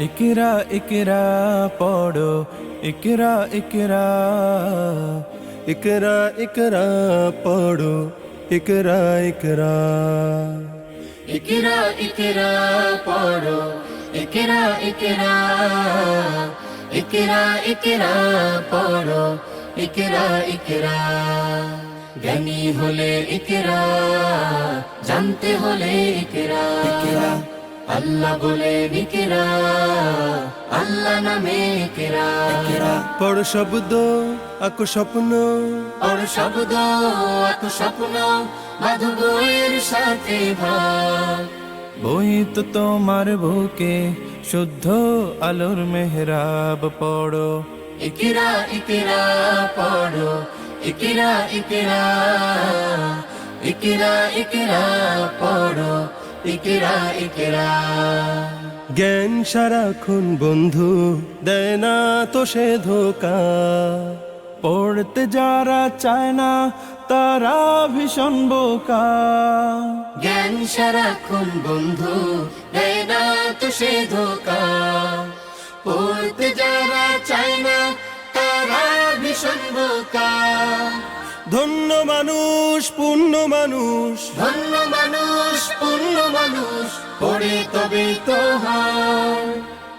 ইকরা ইকরা, পড়ো। ইকরা ইকরা ইকরা ইকরা, পড়ো। ইকরা ইকরা। ইকরা ইকরা, পড়ো। ইকরা ইকরা ইকরা ইকরা, পড়ো। ইকরা ইকরা। জ্ঞানী হলে ইকরা জানতে হলে ইকরা। আল্লাহ বলে ইকরা আল্লাহ নামে ইকরা। পড় শব্দ আকু স্বপ্ন। ওর শব্দ এত স্বপ্ন মাধবয়ের সাথে ভাগ। বই তো তোমার বুকে শুদ্ধ আলোর মেহরাব পড়ো। ইকিরা ইকিরা পড়ো। ইকিরা ইকিরা ইকিরা ইকিরা পড়ো। ইকিরা ইকিরা। জ্ঞান সারাক্ষণ বন্ধু দেয় না তো সে ধোকা। পড়তে যারা চায় না তারা ভীষণ বোকা। জ্ঞান সারাক্ষণ বন্ধু দেয় না তো সে ধোকা। ধন্য মানুষ পূর্ণ মানুষ। ধন্য মানুষ পূর্ণ মানুষ পড়ে তবে তো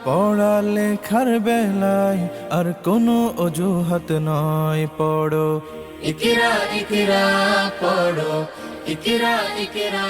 পড়া লেখার বেলায় আর কোনো অজুহাত নয় পড়ো। ইকিরা ইকিরা পড়ো। ইকিরা ইকিরা।